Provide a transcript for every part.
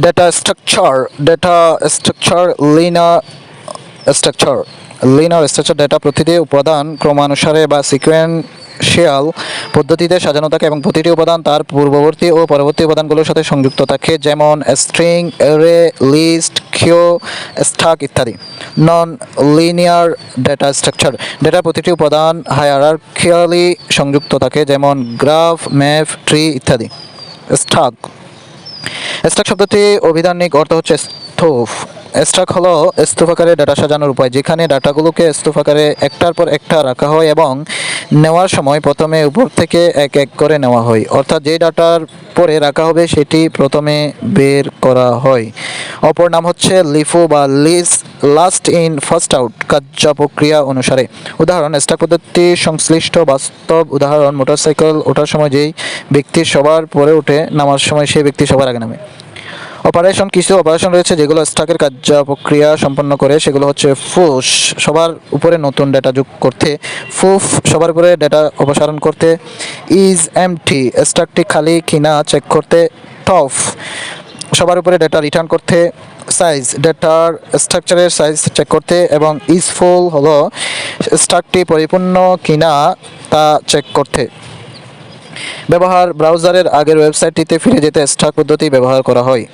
Data structure data structure linear structure linear structure data প্রতিটি উপাদান ক্রমানুসারে বা সিকোয়েন্সিয়াল পদ্ধতিতে সাজানো থাকে এবং প্রতিটি উপাদান তার পূর্ববর্তী ও পরবর্তী উপাদানগুলোর সাথে সংযুক্ত থাকে, যেমন স্ট্রিং রে লিস্ট কিউ স্টাক ইত্যাদি। Non linear data structure data প্রতিটি উপাদান হায়ারার্কিয়ালি সংযুক্ত থাকে, যেমন গ্রাফ ম্যাপ ট্রি ইত্যাদি। স্টাক স্ট্রাক শব্দটি অভিধানিক অর্থ হচ্ছে স্তূপ। স্ট্রাক হলো স্তুফাকারে ডাটা সাজানোর উপায়, যেখানে ডাটাগুলোকে স্তুফাকারে একটার পর একটা রাখা হয় এবং নেওয়ার সময় প্রথমে উপর থেকে এক এক করে নেওয়া হয়। অর্থাৎ যে ডাটার পরে রাখা হবে, সেটি প্রথমে বের করা হয়। অপর নাম হচ্ছে লিফো বা লিস লাস্ট ইন ফার্স্ট আউট কার্য প্রক্রিয়া অনুসারে। উদাহরণ স্ট্রাক পদ্ধতি, সংশ্লিষ্ট বাস্তব উদাহরণ, মোটরসাইকেল ওঠার সময় যেই ব্যক্তি সবার পরে ওঠে নামার সময় সেই ব্যক্তি সবার আগে নামে। অপারেশন, কিছু অপারেশন রয়েছে যেগুলো স্ট্রাকের কার্য প্রক্রিয়া সম্পন্ন করে, সেগুলো হচ্ছে ফুস, সবার উপরে নতুন ডেটা যোগ করতে, ফুফ, সবার উপরে ডেটা অপসারণ করতে, ইজ এমটি স্ট্রাকটি খালি কিনা চেক করতে টফ সবার উপরে ডেটা রিটার্ন করতে সাইজ ডেটার স্ট্রাকচারের সাইজ চেক করতে এবং ইউজফুল হলো স্ট্রাকটি পরিপূর্ণ কিনা তা চেক করতে। ব্যবহার ব্রাউজারের আগের ওয়েবসাইটটিতে ফিরে যেতে স্ট্রাক পদ্ধতি ব্যবহার করা হয়।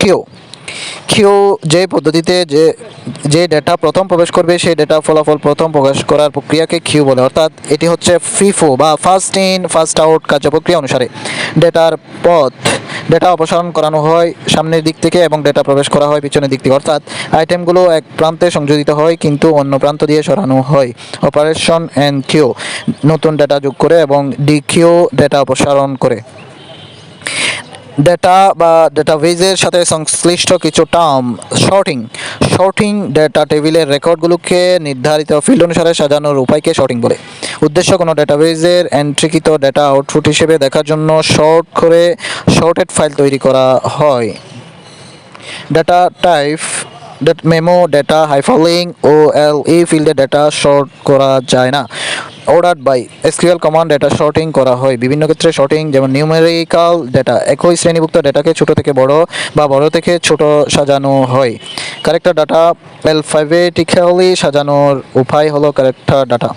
কিউ কিউ যে পদ্ধতিতে যে যে ডেটা প্রথম প্রবেশ করবে, সেই ডেটা ফলাফল প্রথম প্রকাশ করার প্রক্রিয়াকে কিউ বলে। অর্থাৎ এটি হচ্ছে ফিফো বা ফার্স্ট ইন ফার্স্ট আউট কার্য প্রক্রিয়া অনুসারে। ডেটার পথ ডেটা অপসারণ করানো হয় সামনের দিক থেকে এবং ডেটা প্রবেশ করা হয় পিছনের দিক থেকে। অর্থাৎ আইটেমগুলো এক প্রান্তে সংযোজিত হয় কিন্তু অন্য প্রান্ত দিয়ে সরানো হয়। অপারেশন অ্যান্ড কিউ নতুন ডেটা যোগ করে এবং ডি কিউ ডেটা অপসারণ করে। ডেটা বা ডেটাবেজের সাথে সংশ্লিষ্ট কিছু টার্ম শর্টিং শর্টিং ডেটা টেবিলের রেকর্ডগুলোকে নির্ধারিত ফিল্ড অনুসারে সাজানোর উপায়কে শর্টিং বলে। উদ্দেশ্য কোনো ডেটাবেজের এন্ট্রিকৃত ডেটা আউটপুট হিসেবে দেখার জন্য শর্ট করে শর্টেড ফাইল তৈরি করা হয়। Data type date memo data hyperlink O L E ফিল্ডে ডেটা শর্ট করা যায় না। Order by SQL command data sorting করা হয়। বিভিন্ন ক্ষেত্রে শর্টিং যেমন নিউমেরিক্যাল ডেটা একই শ্রেণীভুক্ত ডেটাকে ছোট থেকে বড় বা বড় থেকে ছোট সাজানো হয়। ক্যারেক্টার ডাটা অ্যালফাবেটিক্যালি সাজানোর উপায় হলো ক্যারেক্টার ডাটা